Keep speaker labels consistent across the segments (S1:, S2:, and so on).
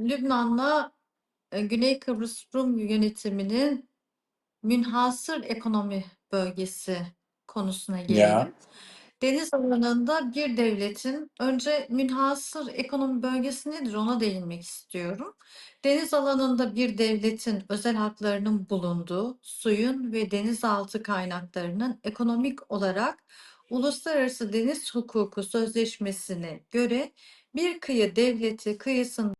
S1: Lübnan'la e, Güney Kıbrıs Rum yönetiminin münhasır ekonomi bölgesi konusuna
S2: Ya
S1: gelelim. Deniz alanında bir devletin önce münhasır ekonomi bölgesi nedir ona değinmek istiyorum. Deniz alanında bir devletin özel haklarının bulunduğu suyun ve denizaltı kaynaklarının ekonomik olarak uluslararası deniz hukuku sözleşmesine göre bir kıyı devleti kıyısında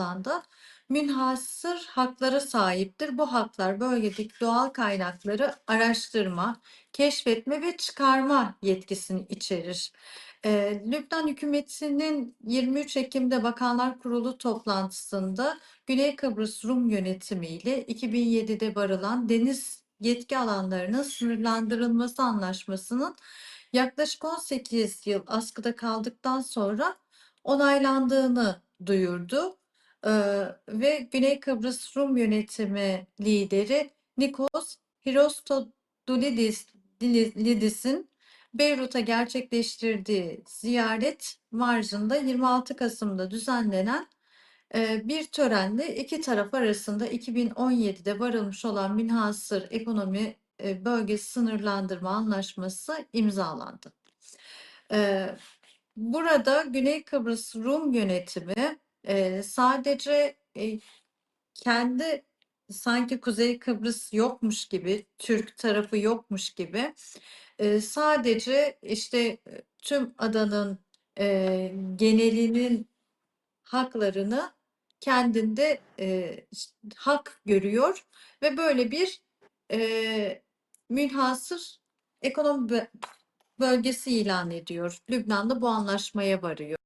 S1: da münhasır haklara sahiptir. Bu haklar bölgedeki doğal kaynakları araştırma, keşfetme ve çıkarma yetkisini içerir. Eee, Lübnan hükümetinin 23 Ekim'de Bakanlar Kurulu toplantısında Güney Kıbrıs Rum yönetimi ile 2007'de varılan deniz yetki alanlarının sınırlandırılması anlaşmasının yaklaşık 18 yıl askıda kaldıktan sonra onaylandığını duyurdu. Eee, ve Güney Kıbrıs Rum yönetimi lideri Nikos Christodoulidis'in Beyrut'a gerçekleştirdiği ziyaret marjında 26 Kasım'da düzenlenen eee, bir törenle iki taraf arasında 2017'de varılmış olan münhasır ekonomi e, bölgesi sınırlandırma anlaşması imzalandı. Eee, burada Güney Kıbrıs Rum yönetimi e, sadece e, kendi sanki Kuzey Kıbrıs yokmuş gibi, Türk tarafı yokmuş gibi e, sadece işte tüm adanın e, genelinin haklarını kendinde e, hak görüyor ve böyle bir e, münhasır ekonomi bö- bölgesi ilan ediyor. Lübnan da bu anlaşmaya varıyor.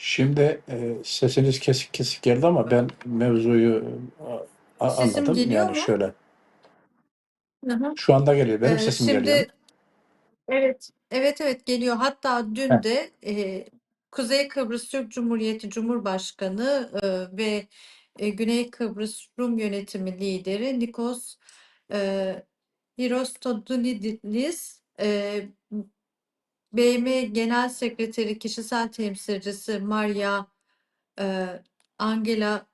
S2: Şimdi e, sesiniz kesik kesik geldi ama ben mevzuyu e, a-
S1: Sesim
S2: anladım.
S1: geliyor
S2: Yani
S1: mu?
S2: şöyle
S1: hı.
S2: şu anda geliyor. Benim
S1: Ee,
S2: sesim geliyor mu?
S1: şimdi evet evet evet geliyor. Hatta
S2: Heh.
S1: dün de e, Kuzey Kıbrıs Türk Cumhuriyeti Cumhurbaşkanı e, ve e, Güney Kıbrıs Rum Yönetimi lideri Nikos e, Hirostodoulides e, BM Genel Sekreteri Kişisel Temsilcisi Maria e, Angela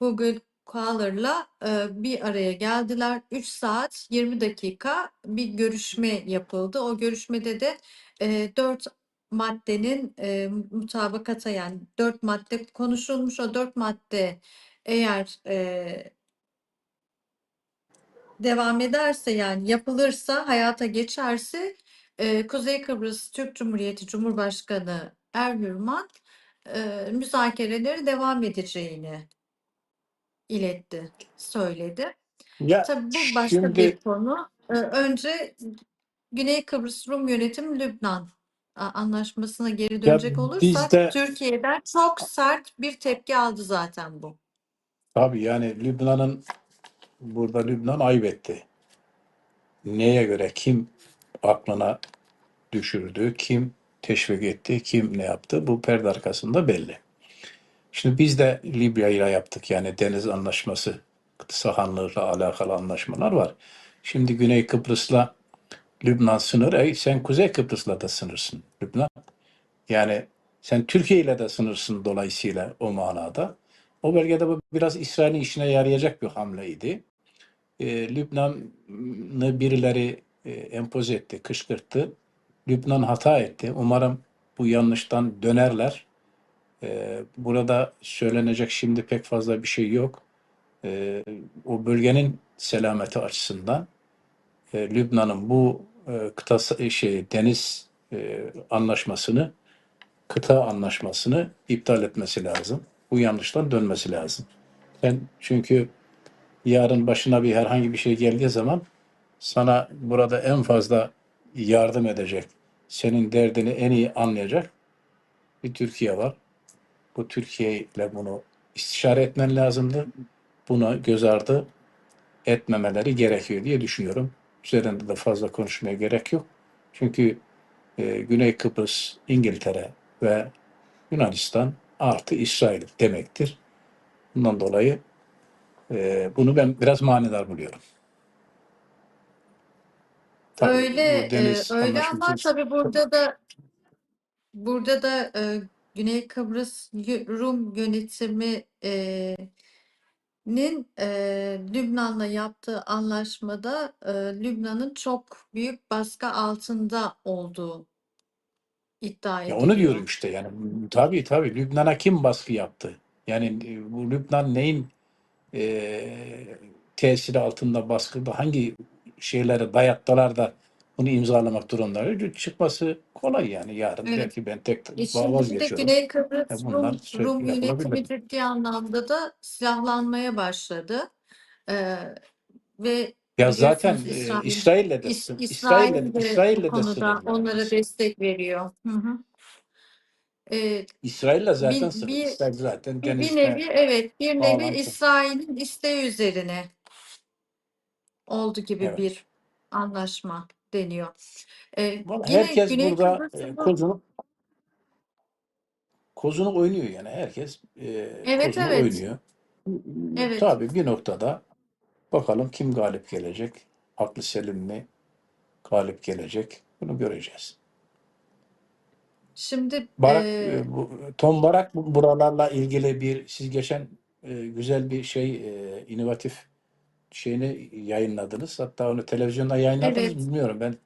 S1: Vogelkauer'la e, bir araya geldiler. 3 saat 20 dakika bir görüşme yapıldı. O görüşmede de e, 4 maddenin e, mutabakata yani 4 madde konuşulmuş. O 4 madde eğer e, devam ederse yani yapılırsa hayata geçerse e, Kuzey Kıbrıs Türk Cumhuriyeti Cumhurbaşkanı Ergürman e, müzakereleri devam edeceğini iletti, söyledi.
S2: Ya
S1: Tabii bu başka bir
S2: şimdi
S1: konu. E, önce Güney Kıbrıs Rum Yönetim Lübnan anlaşmasına geri
S2: ya
S1: dönecek olursak
S2: bizde
S1: Türkiye'den çok sert bir tepki aldı zaten bu.
S2: tabii yani Lübnan'ın burada Lübnan ayıp etti. Neye göre kim aklına düşürdü, kim teşvik etti, kim ne yaptı bu perde arkasında belli. Şimdi biz de Libya ile yaptık yani deniz anlaşması, sahanlığıyla alakalı anlaşmalar var. Şimdi Güney Kıbrıs'la Lübnan sınır, ey sen Kuzey Kıbrıs'la da sınırsın Lübnan. Yani sen Türkiye ile de sınırsın dolayısıyla o manada. O bölgede bu biraz İsrail'in işine yarayacak bir hamleydi. E, Lübnan'ı birileri e, empoze etti, kışkırttı. Lübnan hata etti. Umarım bu yanlıştan dönerler. E, burada söylenecek şimdi pek fazla bir şey yok. E, o bölgenin selameti açısından e, Lübnan'ın bu e, kıta şey deniz e, anlaşmasını kıta anlaşmasını iptal etmesi lazım. Bu yanlıştan dönmesi lazım. Sen çünkü yarın başına bir herhangi bir şey geldiği zaman sana burada en fazla yardım edecek, senin derdini en iyi anlayacak bir Türkiye var. Bu Türkiye ile bunu istişare etmen lazımdı. Buna göz ardı etmemeleri gerekiyor diye düşünüyorum. Üzerinde de fazla konuşmaya gerek yok. Çünkü e, Güney Kıbrıs, İngiltere ve Yunanistan artı İsrail demektir. Bundan dolayı e, bunu ben biraz manidar buluyorum. Tabii
S1: Öyle
S2: bu deniz
S1: e, öyle ama
S2: anlaşması
S1: tabii burada da burada da e, Güney Kıbrıs Rum yönetimi e, nin e, Lübnan'la yaptığı anlaşmada e, Lübnan'ın çok büyük baskı altında olduğu iddia
S2: Ya onu diyorum işte yani tabii tabii Lübnan'a kim baskı yaptı? Yani e, bu Lübnan neyin e, tesiri altında baskıda hangi şeyleri dayattılar da bunu imzalamak durumları çıkması kolay yani yarın
S1: Evet.
S2: belki ben tek
S1: E şimdi de
S2: vazgeçiyorum.
S1: Güney
S2: E
S1: Kıbrıs
S2: bunlar
S1: Rum,
S2: sö-
S1: Rum
S2: yapılabilir.
S1: yönetimi ciddi anlamda da silahlanmaya başladı. E, ve
S2: Ya zaten
S1: biliyorsunuz
S2: e,
S1: İsrail,
S2: İsrail'le de
S1: İs-
S2: İsrail'le
S1: İsrail de bu
S2: İsrail'le de
S1: konuda
S2: sınırlı yani.
S1: onlara destek veriyor. Hı hı.
S2: İsrail'le zaten
S1: bir,
S2: sınırlı.
S1: bir,
S2: İsrail zaten
S1: bir,
S2: denizde
S1: nevi evet bir nevi
S2: bağlantı.
S1: İsrail'in isteği üzerine oldu gibi
S2: Evet.
S1: bir anlaşma deniyor. E,
S2: Vallahi
S1: yine
S2: herkes
S1: Güney
S2: burada
S1: Kıbrıs
S2: e,
S1: Rum
S2: kozunu kozunu oynuyor yani herkes e,
S1: evet
S2: kozunu
S1: evet
S2: oynuyor.
S1: evet
S2: Tabii bir noktada bakalım kim galip gelecek? Aklı selim mi galip gelecek? Bunu göreceğiz.
S1: şimdi
S2: Barak,
S1: e,
S2: e, bu, Tom Barak bu- buralarla ilgili bir siz geçen e, güzel bir şey e, inovatif şeyini yayınladınız. Hatta onu televizyonda yayınladınız
S1: evet
S2: bilmiyorum. Ben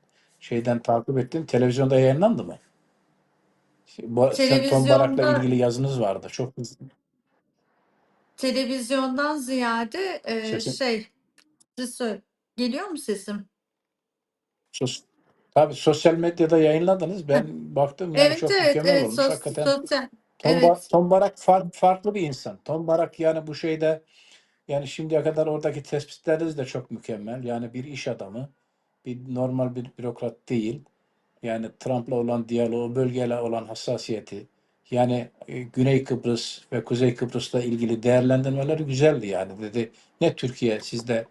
S2: şeyden takip ettim. Televizyonda yayınlandı mı? Bu, sen Tom Barak'la
S1: televizyonda
S2: ilgili yazınız vardı. Çok
S1: televizyondan ziyade e,
S2: sesin
S1: şey söyle- geliyor mu sesim?
S2: sos, tabii sosyal medyada yayınladınız.
S1: Heh.
S2: Ben baktım yani
S1: Evet
S2: çok
S1: evet
S2: mükemmel
S1: evet
S2: olmuş.
S1: sos,
S2: Hakikaten
S1: sosyal
S2: Tom, Ba-
S1: evet
S2: Tom Barak far- farklı bir insan. Tom Barak yani bu şeyde yani şimdiye kadar oradaki tespitleriniz de çok mükemmel. Yani bir iş adamı, bir normal bir bürokrat değil. Yani Trump'la olan diyaloğu, bölgeyle olan hassasiyeti, yani e, Güney Kıbrıs ve Kuzey Kıbrıs'la ilgili değerlendirmeleri güzeldi yani dedi. Ne Türkiye siz de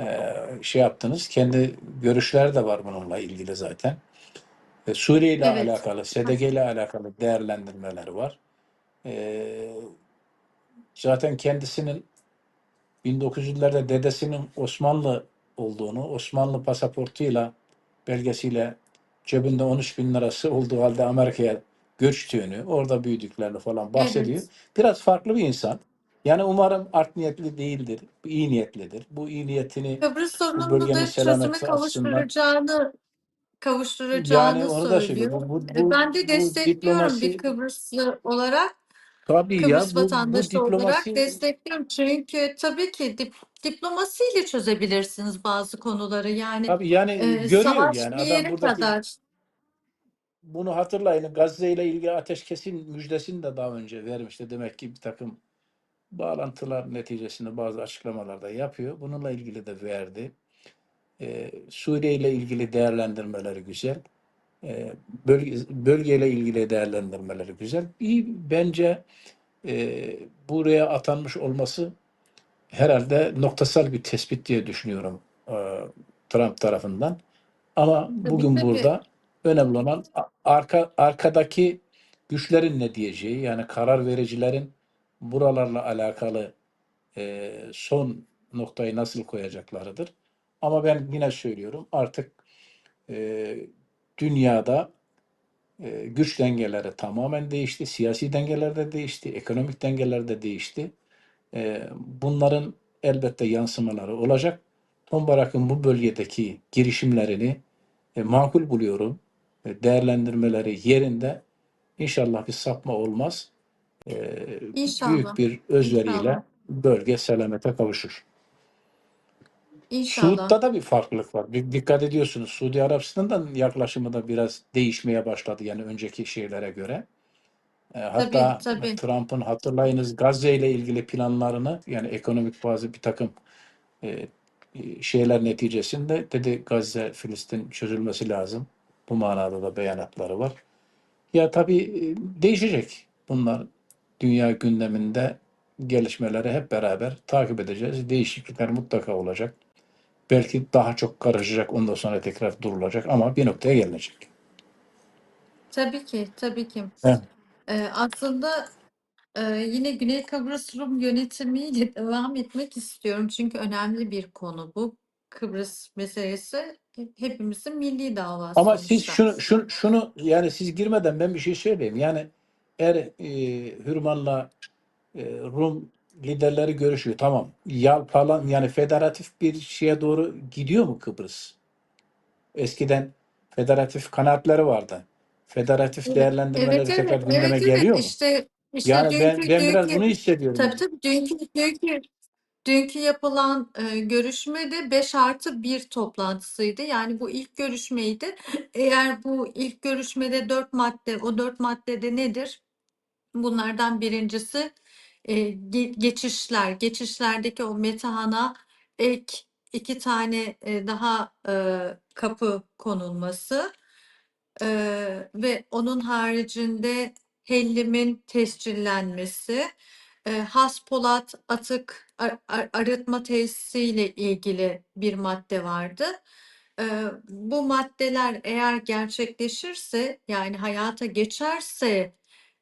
S2: e, şey yaptınız, kendi görüşler de var bununla ilgili zaten. E, Suriye ile
S1: evet
S2: alakalı, SDG ile alakalı değerlendirmeleri var. E, zaten kendisinin 1900'lerde dedesinin Osmanlı olduğunu, Osmanlı pasaportuyla, belgesiyle cebinde 13 bin lirası olduğu halde Amerika'ya göçtüğünü, orada büyüdüklerini falan bahsediyor.
S1: evet
S2: Biraz farklı bir insan. Yani umarım art niyetli değildir, iyi niyetlidir. Bu iyi niyetini
S1: Kıbrıs
S2: bu
S1: sorununu
S2: bölgenin
S1: da çözüme
S2: selameti açısından
S1: kavuşturacağını
S2: yani
S1: kavuşturacağını
S2: onu da söylüyor.
S1: söylüyor.
S2: Bu, bu,
S1: E,
S2: bu,
S1: Ben de
S2: bu
S1: destekliyorum bir
S2: diplomasi
S1: Kıbrıslı olarak.
S2: Tabii ya
S1: Kıbrıs
S2: bu bu
S1: vatandaşı olarak
S2: diplomasi
S1: destekliyorum. Çünkü tabii ki dip, diplomasiyle çözebilirsiniz bazı konuları. Yani
S2: tabii yani
S1: e,
S2: görüyor
S1: savaş
S2: yani
S1: bir
S2: adam
S1: yere
S2: buradaki
S1: kadar.
S2: Bunu hatırlayın. Gazze ile ilgili ateşkesin müjdesini de daha önce vermişti. Demek ki bir takım bağlantılar neticesinde bazı açıklamalarda yapıyor. Bununla ilgili de verdi. Ee, Suriye ile ilgili değerlendirmeleri güzel. Ee, bölge, bölgeyle ilgili değerlendirmeleri güzel. İyi bence e, buraya atanmış olması herhalde noktasal bir tespit diye düşünüyorum e, Trump tarafından. Ama bugün
S1: tabii.
S2: burada önemli olan arka arkadaki güçlerin ne diyeceği yani karar vericilerin buralarla alakalı e, son noktayı nasıl koyacaklarıdır. Ama ben yine söylüyorum artık e, dünyada e, güç dengeleri tamamen değişti, siyasi dengeler de değişti, ekonomik dengeler de değişti. E, bunların elbette yansımaları olacak. Tom Barak'ın bu bölgedeki girişimlerini e, makul buluyorum. E, değerlendirmeleri yerinde. İnşallah bir sapma olmaz. E,
S1: İnşallah.
S2: büyük bir özveriyle
S1: İnşallah.
S2: bölge selamete kavuşur.
S1: İnşallah.
S2: Suud'da da bir farklılık var. Bir dikkat ediyorsunuz. Suudi Arabistan'dan yaklaşımı da biraz değişmeye başladı yani önceki şeylere göre. E,
S1: Tabii
S2: hatta
S1: tabii.
S2: Trump'ın hatırlayınız Gazze ile ilgili planlarını yani ekonomik bazı bir takım e, e, şeyler neticesinde dedi Gazze, Filistin çözülmesi lazım. Bu manada da beyanatları var. Ya tabii e, değişecek bunlar dünya gündeminde gelişmeleri hep beraber takip edeceğiz. Değişiklikler mutlaka olacak. Belki daha çok karışacak ondan sonra tekrar durulacak ama bir noktaya gelinecek.
S1: Tabii ki. Tabii ki.
S2: Evet.
S1: E, aslında e, yine Güney Kıbrıs Rum yönetimiyle devam etmek istiyorum. Çünkü önemli bir konu bu. Kıbrıs meselesi hepimizin milli davası
S2: Ama siz şunu, şunu, şunu yani siz girmeden ben bir şey söyleyeyim. Yani eğer e, Hürman'la e, Rum liderleri görüşüyor. Tamam. Yal falan yani federatif bir şeye doğru gidiyor mu Kıbrıs? Eskiden federatif kanaatleri vardı. Federatif
S1: Evet,
S2: değerlendirmeleri
S1: evet,
S2: tekrar
S1: evet,
S2: gündeme
S1: evet,
S2: geliyor mu?
S1: işte işte
S2: Yani ben
S1: dünkü
S2: ben biraz
S1: dünkü
S2: bunu hissediyorum.
S1: tabii tabii dünkü dünkü dünkü yapılan e, görüşme de 5 artı 1 toplantısıydı. Yani bu ilk görüşmeydi. Eğer bu ilk görüşmede 4 madde, o 4 maddede nedir? Bunlardan birincisi e, ge- geçişler. Geçişlerdeki o metahana ek iki tane e, daha e, kapı konulması. Eee, ve onun haricinde hellimin tescillenmesi, eee, Haspolat atık ar- ar- arıtma tesisiyle ilgili bir madde vardı. Eee, bu maddeler eğer gerçekleşirse yani hayata geçerse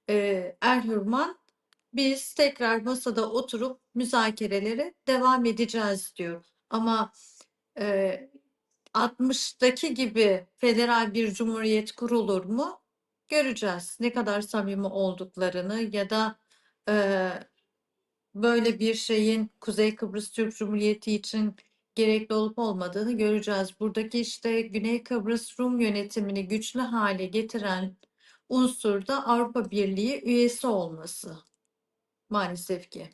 S1: eee Erhürman biz tekrar masada oturup müzakerelere devam edeceğiz diyor. Ama eee 60'daki gibi federal bir cumhuriyet kurulur mu? Göreceğiz. Ne kadar samimi olduklarını ya da eee, böyle bir şeyin Kuzey Kıbrıs Türk Cumhuriyeti için gerekli olup olmadığını göreceğiz. Buradaki işte Güney Kıbrıs Rum yönetimini güçlü hale getiren unsur da Avrupa Birliği üyesi olması maalesef ki.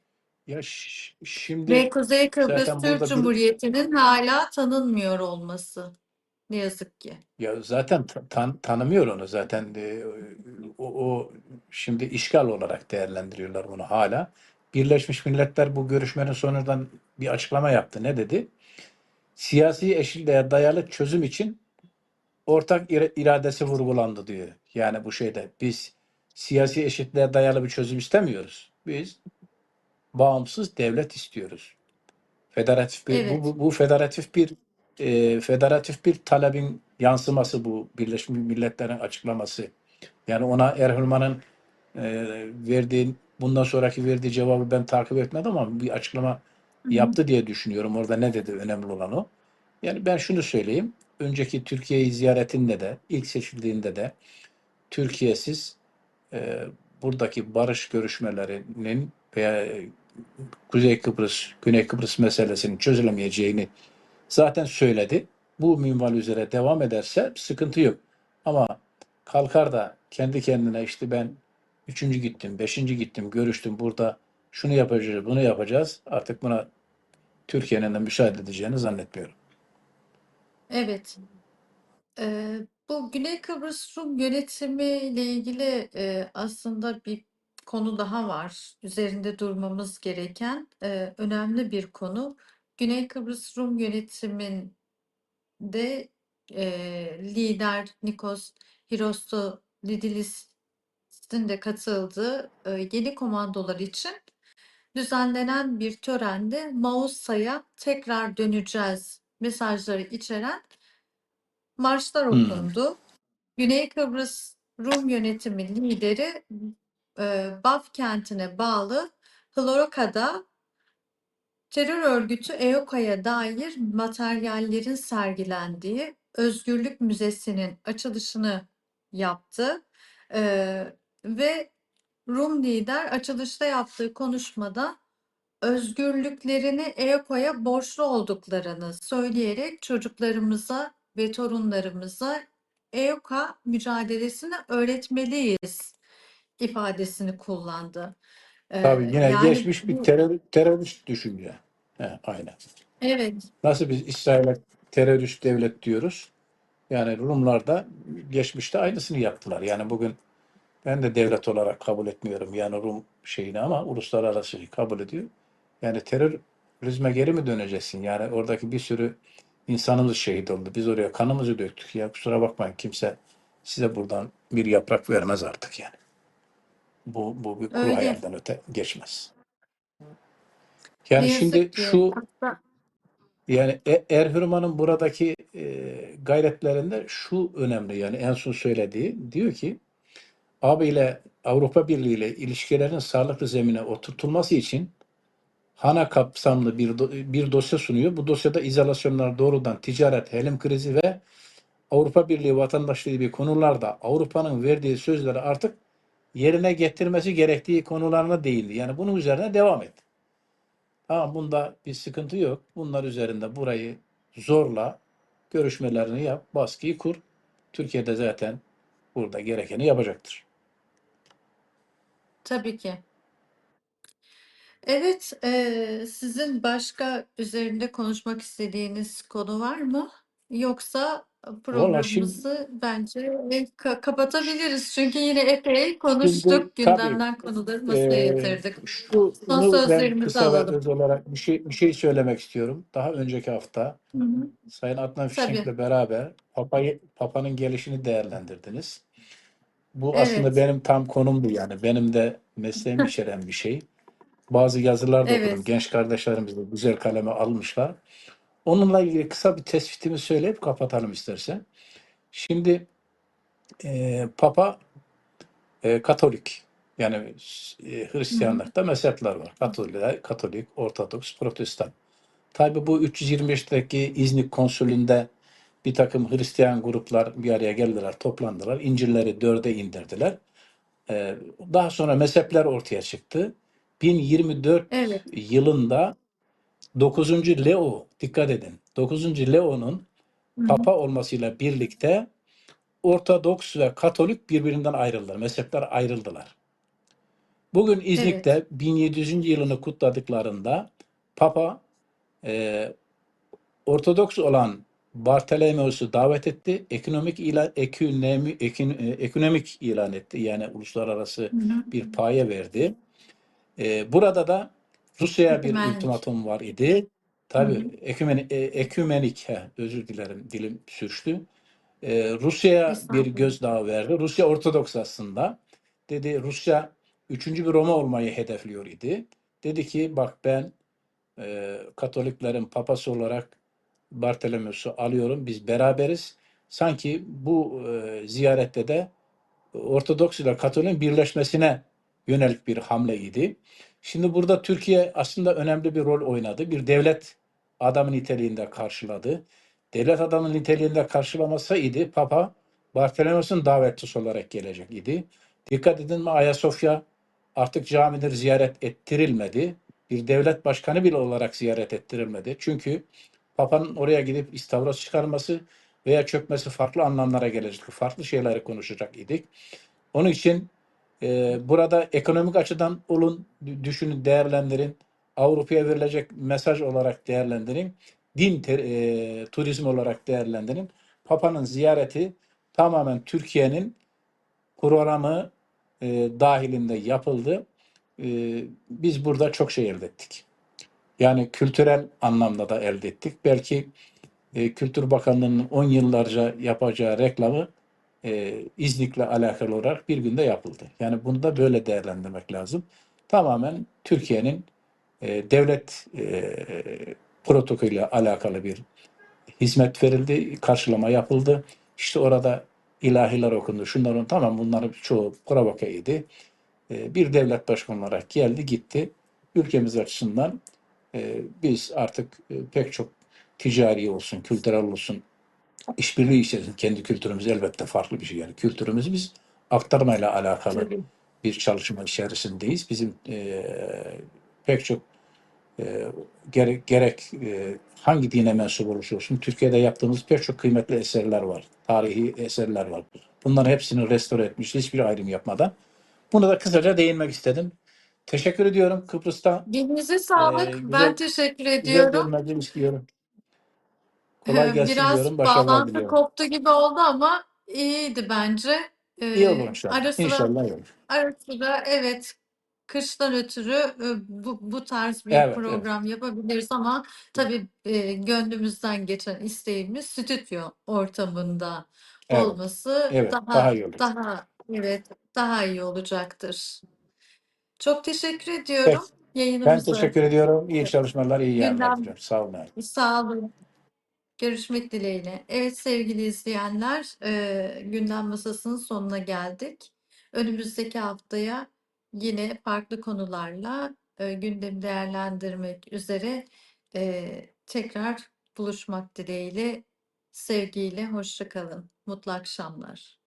S2: Ya ş-
S1: Ve
S2: şimdi
S1: Kuzey Kıbrıs
S2: zaten
S1: Türk
S2: burada bir
S1: Cumhuriyeti'nin hala tanınmıyor olması. Ne yazık ki.
S2: Ya zaten ta- tan- tanımıyor onu zaten de, o, o şimdi işgal olarak değerlendiriyorlar bunu hala. Birleşmiş Milletler bu görüşmenin sonundan bir açıklama yaptı. Ne dedi? Siyasi eşitliğe dayalı çözüm için ortak ira- iradesi vurgulandı diyor. Yani bu şeyde biz siyasi eşitliğe dayalı bir çözüm istemiyoruz. Biz bağımsız devlet istiyoruz. Federatif bir bu,
S1: Evet.
S2: bu, bu federatif bir e, federatif bir talebin yansıması bu Birleşmiş Milletler'in açıklaması. Yani ona Erhürman'ın e, verdiği bundan sonraki verdiği cevabı ben takip etmedim ama bir açıklama
S1: Hı hı.
S2: yaptı diye düşünüyorum. Orada ne dedi önemli olan o. Yani ben şunu söyleyeyim. Önceki Türkiye'yi ziyaretinde de ilk seçildiğinde de Türkiye'siz e, buradaki barış görüşmelerinin veya Kuzey Kıbrıs, Güney Kıbrıs meselesinin çözülemeyeceğini zaten söyledi. Bu minval üzere devam ederse sıkıntı yok. Ama kalkar da kendi kendine işte ben üçüncü gittim, beşinci gittim, görüştüm burada şunu yapacağız, bunu yapacağız. Artık buna Türkiye'nin de müsaade edeceğini zannetmiyorum.
S1: Evet. Eee, bu Güney Kıbrıs Rum yönetimiyle ilgili eee, aslında bir konu daha var. Üzerinde durmamız gereken eee, önemli bir konu. Güney Kıbrıs Rum yönetiminde eee, lider Nikos Hristolidis'in de katıldığı eee, yeni komandolar için düzenlenen bir törende Mausa'ya tekrar döneceğiz mesajları içeren marşlar
S2: Hmm.
S1: okundu. Güney Kıbrıs Rum yönetimi lideri e, Baf kentine bağlı Hloroka'da terör örgütü EOKA'ya dair materyallerin sergilendiği Özgürlük Müzesi'nin açılışını yaptı. E, ve Rum lider açılışta yaptığı konuşmada özgürlüklerini EOKA'ya borçlu olduklarını söyleyerek çocuklarımıza ve torunlarımıza EOKA mücadelesini öğretmeliyiz ifadesini kullandı.
S2: Tabii
S1: Ee,
S2: yine
S1: yani
S2: geçmiş bir terör, terörist düşünce. He, aynen.
S1: evet
S2: Nasıl biz İsrail'e terörist devlet diyoruz? Yani Rumlar da geçmişte aynısını yaptılar. Yani bugün ben de devlet olarak kabul etmiyorum yani Rum şeyini ama uluslararası kabul ediyor. Yani terörizme geri mi döneceksin? Yani oradaki bir sürü insanımız şehit oldu. Biz oraya kanımızı döktük. Ya kusura bakmayın kimse size buradan bir yaprak vermez artık yani. Bu, bu bir kuru
S1: öyle
S2: hayalden öte geçmez.
S1: ne
S2: Yani şimdi
S1: yazık ki
S2: şu
S1: hatta
S2: yani E- Erhürman'ın buradaki e, gayretlerinde şu önemli yani en son söylediği diyor ki AB ile Avrupa Birliği ile ilişkilerin sağlıklı zemine oturtulması için HANA kapsamlı bir bir dosya sunuyor. Bu dosyada izolasyonlar doğrudan ticaret, helim krizi ve Avrupa Birliği vatandaşlığı gibi konularda Avrupa'nın verdiği sözleri artık yerine getirmesi gerektiği konularına değindi. Yani bunun üzerine devam et. Tamam bunda bir sıkıntı yok. Bunlar üzerinde burayı zorla görüşmelerini yap, baskıyı kur. Türkiye'de zaten burada gerekeni yapacaktır.
S1: Tabii ki. Evet, eee, sizin başka üzerinde konuşmak istediğiniz konu var mı? Yoksa
S2: Valla şimdi
S1: programımızı bence ka- kapatabiliriz. Çünkü yine epey
S2: şimdi
S1: konuştuk,
S2: tabii
S1: gündemden konuları masaya
S2: Ee,
S1: yatırdık.
S2: şunu
S1: Son
S2: ben
S1: sözlerimizi
S2: kısa ve
S1: alalım.
S2: öz olarak bir şey bir şey söylemek istiyorum. Daha önceki hafta
S1: Hı hı.
S2: Sayın Adnan
S1: Tabii.
S2: Fişek'le beraber Papa'yı Papa'nın gelişini değerlendirdiniz. Bu aslında
S1: Evet,
S2: benim tam konumdu yani. Benim de mesleğim içeren bir şey. Bazı yazılar da okudum.
S1: evet.
S2: Genç kardeşlerimiz de güzel kaleme almışlar. Onunla ilgili kısa bir tespitimi söyleyip kapatalım istersen. Şimdi e, Papa e, Katolik. Yani e. Hristiyanlıkta mezhepler var. Katolik, Katolik, Ortodoks, Protestan. Tabii bu 325'teki İznik konsülünde bir takım Hristiyan gruplar bir araya geldiler, toplandılar. İncil'leri dörde indirdiler. Ee, daha sonra mezhepler ortaya çıktı. 1024
S1: Evet.
S2: yılında 9. Leo, dikkat edin, 9. Leo'nun
S1: Hı hı.
S2: Papa olmasıyla birlikte Ortodoks ve Katolik birbirinden ayrıldılar. Mezhepler ayrıldılar. Bugün
S1: Evet.
S2: İznik'te 1700. yılını kutladıklarında Papa e, Ortodoks olan Bartolomeos'u davet etti. Ekonomik ilan, ekonomi, ekon- e, ekonomik ilan etti. Yani uluslararası
S1: Hı hı.
S2: bir paye verdi. E, burada da Rusya'ya bir
S1: Ekümenlik.
S2: ultimatum var idi. Tabii
S1: hı.
S2: ekümenik, ekümenik he, özür dilerim dilim sürçtü. E, Rusya'ya bir
S1: Estağfurullah.
S2: gözdağı verdi. Rusya Ortodoks aslında. Dedi Rusya üçüncü bir Roma olmayı hedefliyor idi. Dedi ki bak ben e, Katoliklerin papası olarak Bartolomeos'u alıyorum. Biz beraberiz. Sanki bu e, ziyarette de Ortodoks ile Katolik'in birleşmesine yönelik bir hamleydi. Şimdi burada Türkiye aslında önemli bir rol oynadı. Bir devlet adamı niteliğinde karşıladı. Devlet adamı niteliğinde karşılamasaydı Papa Bartolomeos'un davetlisi olarak gelecek idi. Dikkat edin mi Ayasofya artık camidir ziyaret ettirilmedi. Bir devlet başkanı bile olarak ziyaret ettirilmedi. Çünkü Papa'nın oraya gidip istavros çıkarması veya çökmesi farklı anlamlara gelecek. Farklı şeyleri konuşacak idik. Onun için e, burada ekonomik açıdan olun, düşünün, değerlendirin. Avrupa'ya verilecek mesaj olarak değerlendirin. Din ter- e, turizm olarak değerlendirin. Papa'nın ziyareti tamamen Türkiye'nin programı e, dahilinde yapıldı. E, biz burada çok şey elde ettik. Yani kültürel anlamda da elde ettik. Belki e, Kültür Bakanlığı'nın 10 yıllarca yapacağı reklamı e, İznik'le alakalı olarak bir günde yapıldı. Yani bunu da böyle değerlendirmek lazım. Tamamen Türkiye'nin e, devlet e, protokolüyle alakalı bir hizmet verildi, karşılama yapıldı. İşte orada ilahiler okundu. Şunların tamam bunların çoğu provokaydı. E, bir devlet başkanı olarak geldi gitti. Ülkemiz açısından e, biz artık e, pek çok ticari olsun, kültürel olsun işbirliği içerisinde kendi kültürümüz elbette farklı bir şey yani kültürümüzü biz aktarmayla alakalı bir çalışma içerisindeyiz. Bizim e, pek çok e, gerek, gerek e, hangi dine mensup olursa olsun Türkiye'de yaptığımız pek çok kıymetli eserler var. Tarihi eserler var. Bunların hepsini restore etmiş hiçbir ayrım yapmadan. Bunu da kısaca değinmek istedim. Teşekkür ediyorum Kıbrıs'ta.
S1: Dilinize sağlık. Ben
S2: güzel
S1: teşekkür
S2: güzel
S1: ediyorum.
S2: görmenizi istiyorum. Kolay gelsin
S1: Biraz
S2: diyorum. Başarılar
S1: bağlantı
S2: diliyorum.
S1: koptu gibi oldu ama iyiydi bence.
S2: İyi olur
S1: Ee,
S2: inşallah.
S1: ara sıra
S2: İnşallah iyi olur.
S1: ara sıra evet kıştan ötürü e, bu, bu tarz bir
S2: Evet, evet.
S1: program yapabiliriz ama tabii e, gönlümüzden geçen isteğimiz stüdyo ortamında
S2: Evet,
S1: olması
S2: evet. Daha
S1: daha
S2: iyi olur.
S1: daha evet daha iyi olacaktır. Çok teşekkür
S2: Peki.
S1: ediyorum
S2: Ben
S1: yayınımızı.
S2: teşekkür ediyorum. İyi çalışmalar, iyi yayınlar
S1: Gündem
S2: diliyorum. Sağ olun.
S1: sağ olun. Görüşmek dileğiyle. Evet sevgili izleyenler, e, gündem masasının sonuna geldik. Önümüzdeki haftaya yine farklı konularla e, gündemi değerlendirmek üzere e, tekrar buluşmak dileğiyle, sevgiyle, hoşça kalın. Mutlu akşamlar.